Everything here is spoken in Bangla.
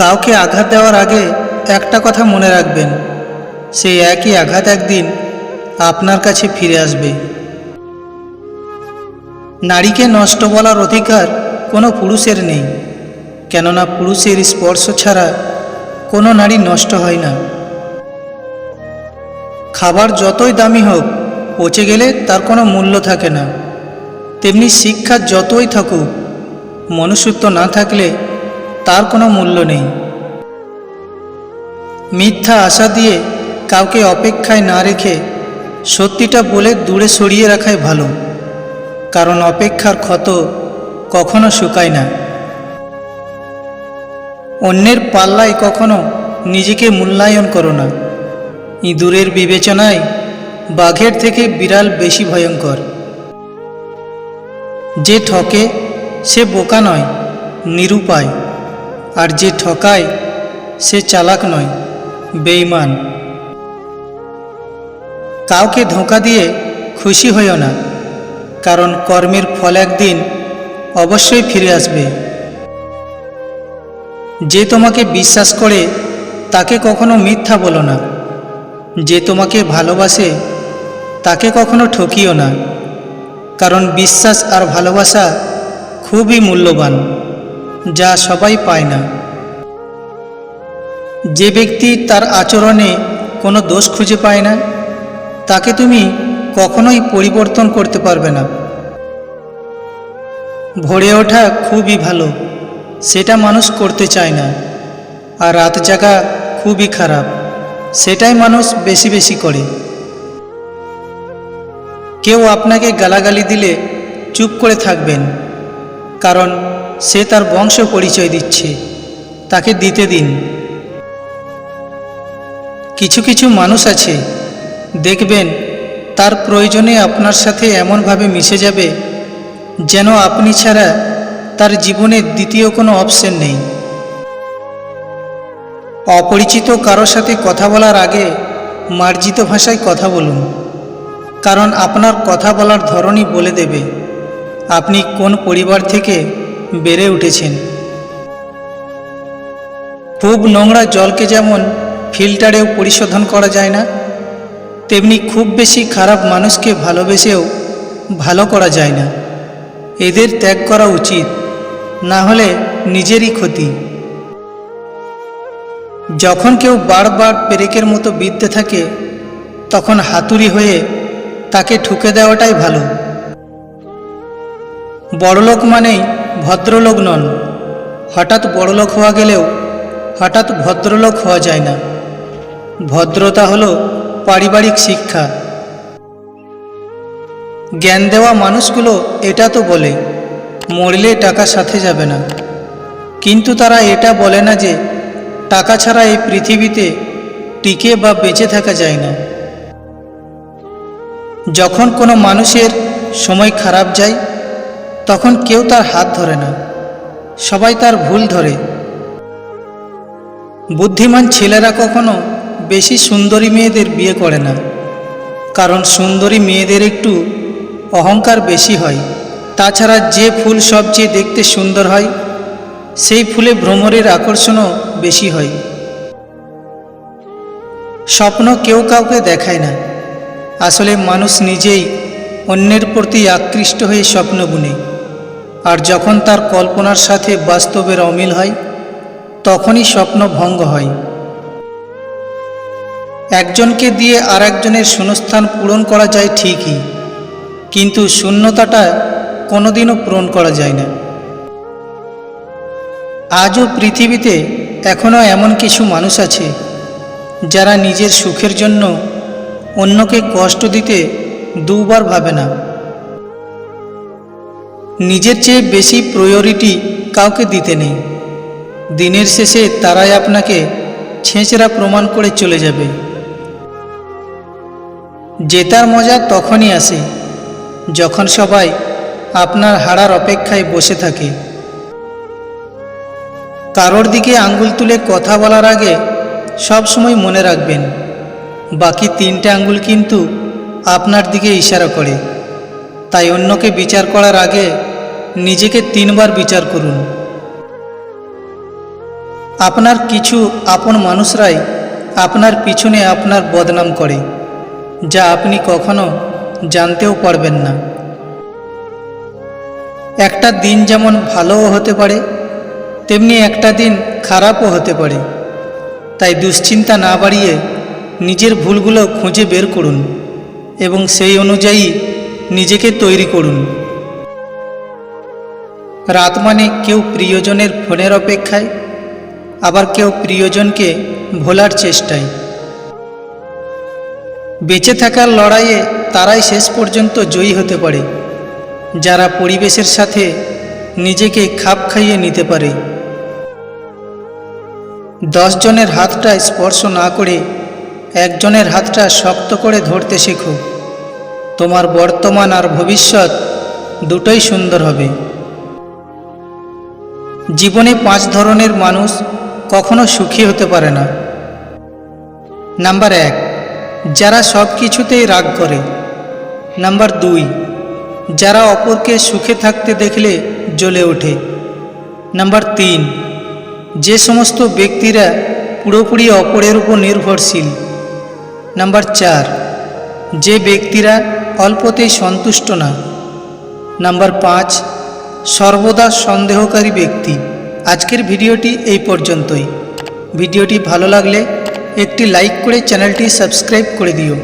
কাউকে আঘাত দেওয়ার আগে একটা কথা মনে রাখবেন, সেই একই আঘাত একদিন আপনার কাছে ফিরে আসবে। নারীকে নষ্ট বলার অধিকার কোনো পুরুষের নেই, কেননা পুরুষের স্পর্শ ছাড়া কোনো নারী নষ্ট হয় না। খাবার যতই দামি হোক, পচে গেলে তার কোনো মূল্য থাকে না। তেমনি শিক্ষা যতই থাকুক, মনুষ্যত্ব না থাকলে তার কোনো মূল্য নেই। মিথ্যা আশা দিয়ে কাউকে অপেক্ষায় না রেখে সত্যিটা বলে দূরে সরিয়ে রাখাই ভালো, কারণ অপেক্ষার ক্ষত কখনো শুকায় না। অন্যের পাল্লায় কখনো নিজেকে মূল্যায়ন করো না। ইঁদুরের বিবেচনায় বাঘের থেকে বিড়াল বেশি ভয়ঙ্কর। যে ঠকে সে বোকা নয়, নিরুপায়। আর যে ঠকায়, সে চালাক নয় বেইমান কাউকে ধোঁকা দিয়ে খুশি হইও না, কারণ কর্মের ফল একদিন অবশ্যই ফিরে আসবে। যে তোমাকে বিশ্বাস করে, তাকে কখনো মিথ্যা বলো না। যে তোমাকে ভালোবাসে, তাকে কখনো ঠকিও না, কারণ বিশ্বাস আর ভালোবাসা খুবই মূল্যবান। যা সবাই পায় না। যে ব্যক্তি তার আচরণে কোনো দোষ খুঁজে পায় না, তাকে তুমি কখনোই পরিবর্তন করতে পারবে না। ভরে ওঠা খুবই ভালো, সেটা মানুষ করতে চায় না, আর রাত জাগা খুবই খারাপ, সেটাই মানুষ বেশি বেশি করে। কেউ আপনাকে গালাগালি দিলে চুপ করে থাকবেন। কারণ সে তার বংশ পরিচয় দিচ্ছে। তাকে দিতে দিন। কিছু কিছু মানুষ আছে, দেখবেন তার প্রয়োজনে আপনার সাথে এমনভাবে মিশে যাবে যেন আপনি ছাড়া তার জীবনে দ্বিতীয় কোনো অপশন নেই। অপরিচিত কারোর সাথে কথা বলার আগে মার্জিত ভাষায় কথা বলুন, কারণ আপনার কথা বলার ধরনই বলে দেবে। আপনি কোন পরিবার থেকে বেড়ে উঠেছেন? খুব নোংরা জলকে যেমন ফিল্টারেও পরিশোধন করা যায় না, তেমনি খুব বেশি খারাপ মানুষকে ভালোবেসেও ভালো করা যায় না। এদের ত্যাগ করা উচিত, না হলে নিজেরই ক্ষতি। যখন কেউ বারবার পেরেকের মতো বিদ্যে থাকে, তখন হাতুড়ি হয়ে তাকে ঠুকে দেওয়াটাই ভালো। বড়লোক মানেই ভদ্রলোক নন। হঠাৎ বড়লোক হওয়া গেলেও হঠাৎ ভদ্রলোক হওয়া যায় না। ভদ্রতা হলো পারিবারিক শিক্ষা। জ্ঞান দেওয়া মানুষগুলো এটা তো বলে, মরলে টাকা সাথে যাবে না। কিন্তু তারা এটা বলে না যে টাকা ছাড়া এই পৃথিবীতে টিকে বা বেঁচে থাকা যায় না। যখন কোনো মানুষের সময় খারাপ যায় তখন কেউ তার হাত ধরে না। সবাই তার ভুল ধরে। বুদ্ধিমান ছেলেরা কখনো বেশি সুন্দরী মেয়েদের বিয়ে করে না। কারণ সুন্দরী মেয়েদের একটু অহংকার বেশি হয়। তাছাড়া যে ফুল সবচেয়ে দেখতে সুন্দর হয়, সেই ফুলে ভ্রমরের আকর্ষণও বেশি হয়। স্বপ্ন কেউ কাউকে দেখায় না। আসলে মানুষ নিজেই অন্যের প্রতি আকৃষ্ট হয়ে স্বপ্ন বুনে। আর যখন তার কল্পনার সাথে বাস্তবের অমিল হয়, তখনই স্বপ্ন ভঙ্গ হয়। একজনকে দিয়ে আর একজনের শূন্যস্থান পূরণ করা যায় ঠিকই, কিন্তু শূন্যতাটা কোনোদিনও পূরণ করা যায় না। আজও পৃথিবীতে এখনও এমন কিছু মানুষ আছে, যারা নিজের সুখের জন্য অন্যকে কষ্ট দিতে দুবার ভাবে না। নিজের চেয়ে বেশি প্রায়োরিটি কাউকে দিতে নেই। দিনের শেষে তারাই আপনাকে ছেঁচড়া প্রমাণ করে চলে যাবে। জেতার মজা তখনই আসে যখন সবাই আপনার হারার অপেক্ষায় বসে থাকে। কারোর দিকে আঙ্গুল তুলে কথা বলার আগে সব সময় মনে রাখবেন, বাকি তিনটে আঙ্গুল কিন্তু আপনার দিকে ইশারা করে। তাই অন্যকে বিচার করার আগে নিজেকে তিনবার বিচার করুন। আপনার কিছু আপন মানুষরাই আপনার পিছনে আপনার বদনাম করে, যা আপনি কখনো জানতেও পারবেন না। একটা দিন যেমন ভালোও হতে পারে, তেমনি একটা দিন খারাপও হতে পারে। তাই দুশ্চিন্তা না বাড়িয়ে নিজের ভুলগুলো খুঁজে বের করুন এবং সেই অনুযায়ী নিজেকে তৈরি করুন। রাত মানে কেউ প্রিয়জনের ফোনের অপেক্ষায়, আবার কেউ প্রিয়জনকে ভোলার চেষ্টায়। বেঁচে থাকার লড়াইয়ে তারাই শেষ পর্যন্ত জয়ী হতে পারে, যারা পরিবেশের সাথে নিজেকে খাপ খাইয়ে নিতে পারে। জনের হাতটা স্পর্শ না করে একজনের হাতটা শক্ত করে ধরতে শেখো। তোমার বর্তমান আর ভবিষ্যৎ দুটোই সুন্দর হবে। জীবনে পাঁচ ধরনের মানুষ কখনো সুখী হতে পারে না। নাম্বার এক, যারা সব কিছুতেই রাগ করে। নাম্বার দুই, যারা অপরকে সুখে থাকতে দেখলে জ্বলে ওঠে। নাম্বার তিন, যে সমস্ত ব্যক্তিরা পুরোপুরি অপরের উপর নির্ভরশীল। নাম্বার চার, যে ব্যক্তিরা অল্পতেই সন্তুষ্ট না। নাম্বার পাঁচ সর্বদা সন্দেহকারী ব্যক্তি। আজকের ভিডিওটি এই পর্যন্তই। ভিডিওটি ভালো লাগলে একটি লাইক করে চ্যানেলটি সাবস্ক্রাইব করে দিও।